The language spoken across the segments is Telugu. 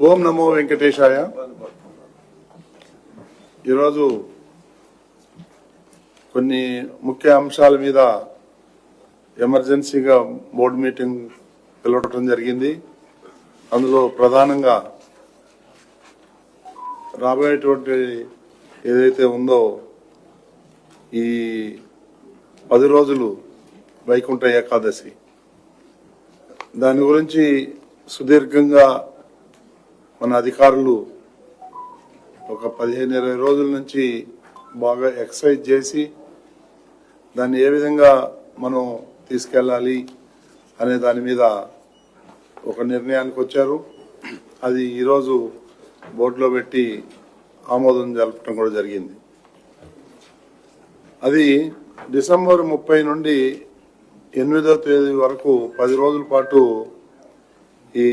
ఓం నమో వెంకటేశాయ. ఈరోజు కొన్ని ముఖ్య అంశాల మీద ఎమర్జెన్సీగా బోర్డు మీటింగ్ పిలవటం జరిగింది. అందులో ప్రధానంగా రాబోయేటువంటి ఏదైతే ఉందో ఈ పది రోజులు వైకుంఠ ఏకాదశి. దాని గురించి సుదీర్ఘంగా మన అధికారులు ఒక పదిహేను ఇరవై రోజుల నుంచి బాగా ఎక్సర్సైజ్ చేసి దాన్ని ఏ విధంగా మనం తీసుకెళ్ళాలి అనే దాని మీద ఒక నిర్ణయానికి వచ్చారు. అది ఈరోజు బోర్డులో పెట్టి ఆమోదం జరపడం కూడా జరిగింది. అది డిసెంబర్ ముప్పై నుండి ఎనిమిదో తేదీ వరకు పది రోజుల పాటు ఈ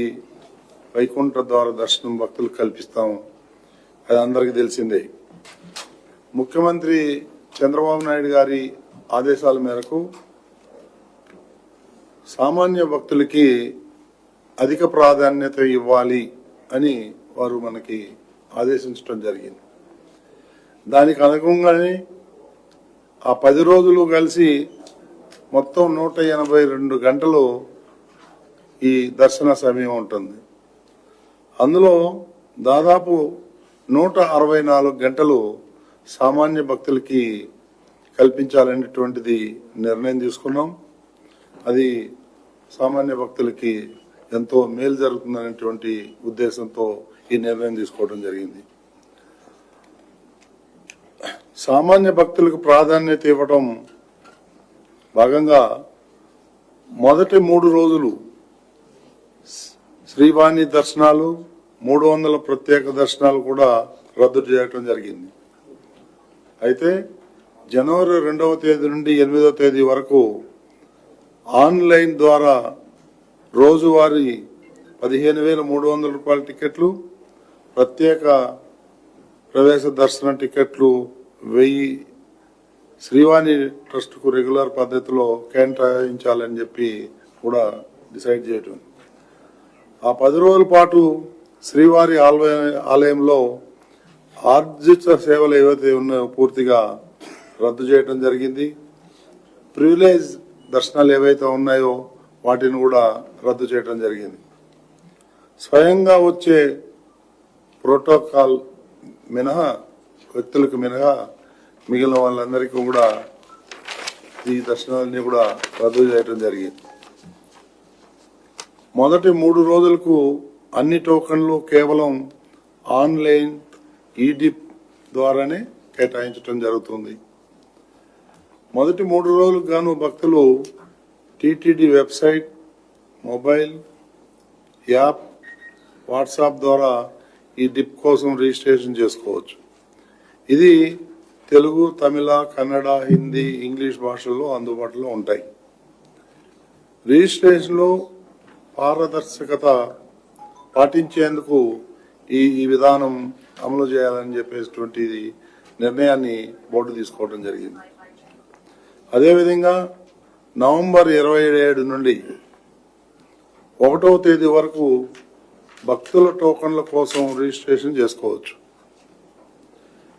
వైకుంఠ ద్వార దర్శనం భక్తులకు కల్పిస్తాం అది అందరికీ తెలిసిందే. ముఖ్యమంత్రి చంద్రబాబు నాయుడు గారి ఆదేశాల మేరకు సామాన్య భక్తులకి అధిక ప్రాధాన్యత ఇవ్వాలి అని వారు మనకి ఆదేశించడం జరిగింది. దానికి అనుగుణంగానే ఆ పది రోజులు కలిసి మొత్తం నూట ఎనభై రెండు గంటలు ఈ దర్శన సమయం ఉంటుంది. అందులో దాదాపు నూట అరవై నాలుగు గంటలు సామాన్య భక్తులకి కల్పించాలనేటువంటిది నిర్ణయం తీసుకున్నాం. అది సామాన్య భక్తులకి ఎంతో మేలు జరుగుతుందనేటువంటి ఉద్దేశంతో ఈ నిర్ణయం తీసుకోవడం జరిగింది. సామాన్య భక్తులకు ప్రాధాన్యత ఇవ్వడం భాగంగా మొదటి మూడు రోజులు శ్రీవాణి దర్శనాలు మూడు వందల ప్రత్యేక దర్శనాలు కూడా రద్దు చేయటం జరిగింది. అయితే జనవరి రెండవ తేదీ నుండి ఎనిమిదవ తేదీ వరకు ఆన్లైన్ ద్వారా రోజువారీ పదిహేను వేల మూడు వందల రూపాయల టికెట్లు ప్రత్యేక ప్రవేశ దర్శన టికెట్లు వెయ్యి శ్రీవాణి ట్రస్ట్కు రెగ్యులర్ పద్ధతిలో కేటాయించాలని చెప్పి కూడా డిసైడ్ చేయటం. ఆ పది రోజుల పాటు శ్రీవారి ఆలయ- ఆలయంలో ఆర్జిత సేవలు ఏవైతే ఉన్నాయో పూర్తిగా రద్దు చేయడం జరిగింది. ప్రివిలేజ్ దర్శనాలు ఏవైతే ఉన్నాయో వాటిని కూడా రద్దు చేయడం జరిగింది. స్వయంగా వచ్చే ప్రోటోకాల్ మినహా వ్యక్తులకు మినహా మిగిలిన వాళ్ళందరికీ కూడా ఈ దర్శనాలన్నీ కూడా రద్దు చేయడం జరిగింది. మొదటి మూడు రోజులకు అన్ని టోకన్లు కేవలం ఆన్లైన్ ఈడిప్ ద్వారానే కేటాయించడం జరుగుతుంది. మొదటి మూడు రోజులకు గాను భక్తులు TTD website mobile app WhatsApp ద్వారా ఈ డిప్ కోసం రిజిస్ట్రేషన్ చేసుకోవచ్చు. ఇది తెలుగు తమిళ కన్నడ హిందీ ఇంగ్లీష్ భాషల్లో అందుబాటులో ఉంటాయి. రిజిస్ట్రేషన్లో పారదర్శకత పాటించేందుకు ఈ ఈ విధానం అమలు చేయాలని చెప్పేటువంటి నిర్ణయాన్ని బోర్డు తీసుకోవడం జరిగింది. అదేవిధంగా నవంబర్ ఇరవై ఏడు నుండి ఒకటవ తేదీ వరకు భక్తుల టోకన్ల కోసం రిజిస్ట్రేషన్ చేసుకోవచ్చు.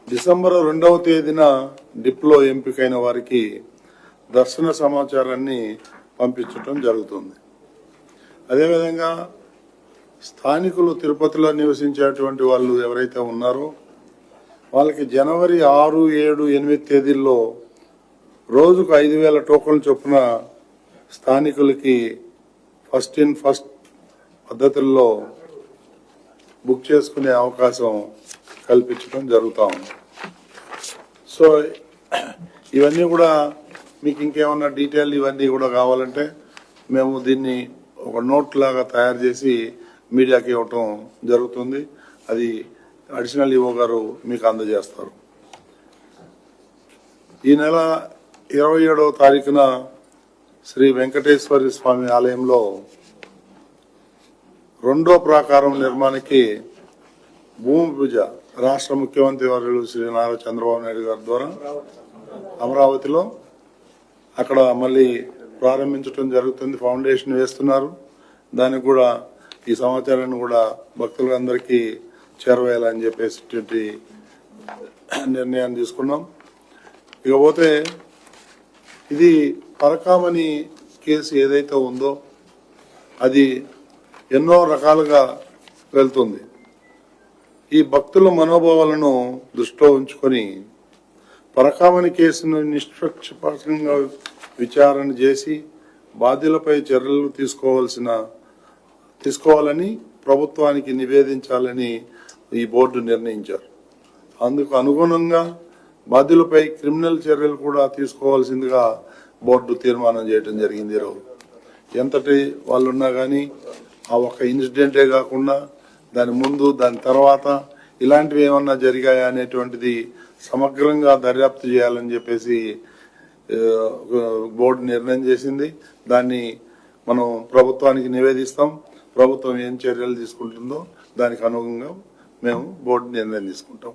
డిసెంబర్ రెండవ తేదీన డిప్లో ఎంపికైన వారికి దర్శన సమాచారాన్ని పంపించడం జరుగుతుంది. అదేవిధంగా స్థానికులు తిరుపతిలో నివసించేటువంటి వాళ్ళు ఎవరైతే ఉన్నారో వాళ్ళకి జనవరి ఆరు ఏడు ఎనిమిది తేదీల్లో రోజుకు ఐదు వేల టోకన్లు చొప్పున స్థానికులకి ఫస్ట్ ఇన్ ఫస్ట్ పద్ధతుల్లో బుక్ చేసుకునే అవకాశం కల్పించడం జరుగుతూ ఉంది. సో ఇవన్నీ కూడా మీకు ఇంకేమన్నా డీటెయిల్ ఇవన్నీ కూడా కావాలంటే మేము దీన్ని ఒక నోట్ లాగా తయారు చేసి మీడియాకి ఇవ్వటం జరుగుతుంది. అది అడిషనల్ ఈవో గారు మీకు అందజేస్తారు. ఈ నెల ఇరవై ఏడవ తారీఖున శ్రీ వెంకటేశ్వర స్వామి ఆలయంలో రెండో ప్రాకారం నిర్మాణానికి భూమి పూజ రాష్ట్ర ముఖ్యమంత్రి వర్యులు శ్రీ నారా చంద్రబాబు నాయుడు గారి ద్వారా అమరావతిలో అక్కడ మళ్ళీ ప్రారంభించడం జరుగుతుంది. ఫౌండేషన్ వేస్తున్నారు. దానికి కూడా ఈ సమాచారాన్ని కూడా భక్తులందరికీ చేరవేయాలని చెప్పేసి నిర్ణయాన్ని తీసుకున్నాం. ఇకపోతే ఇది పరకామణి కేసు ఏదైతే ఉందో అది ఎన్నో రకాలుగా వెళ్తుంది. ఈ భక్తుల మనోభావాలను దృష్టిలో ఉంచుకొని పరకామణి కేసును నిష్పక్షపాతంగా విచారణ చేసి బాధ్యులపై చర్యలు తీసుకోవాల్సిన తీసుకోవాలని ప్రభుత్వానికి నివేదించాలని ఈ బోర్డు నిర్ణయించారు. అందుకు అనుగుణంగా బాధ్యులపై క్రిమినల్ చర్యలు కూడా తీసుకోవాల్సిందిగా బోర్డు తీర్మానం చేయడం జరిగింది ఈరోజు. ఎంతటి వాళ్ళు ఉన్నా కానీ ఆ ఒక్క ఇన్సిడెంటే కాకుండా దాని ముందు దాని తర్వాత ఇలాంటివి ఏమన్నా జరిగాయా అనేటువంటిది సమగ్రంగా దర్యాప్తు చేయాలని చెప్పేసి బోర్డు నిర్ణయం చేసింది. దాన్ని మనం ప్రభుత్వానికి నివేదిస్తాం. ప్రభుత్వం ఏం చర్యలు తీసుకుంటుందో దానికి అనుగుణంగా మేము బోర్డు నిర్ణయం తీసుకుంటాం.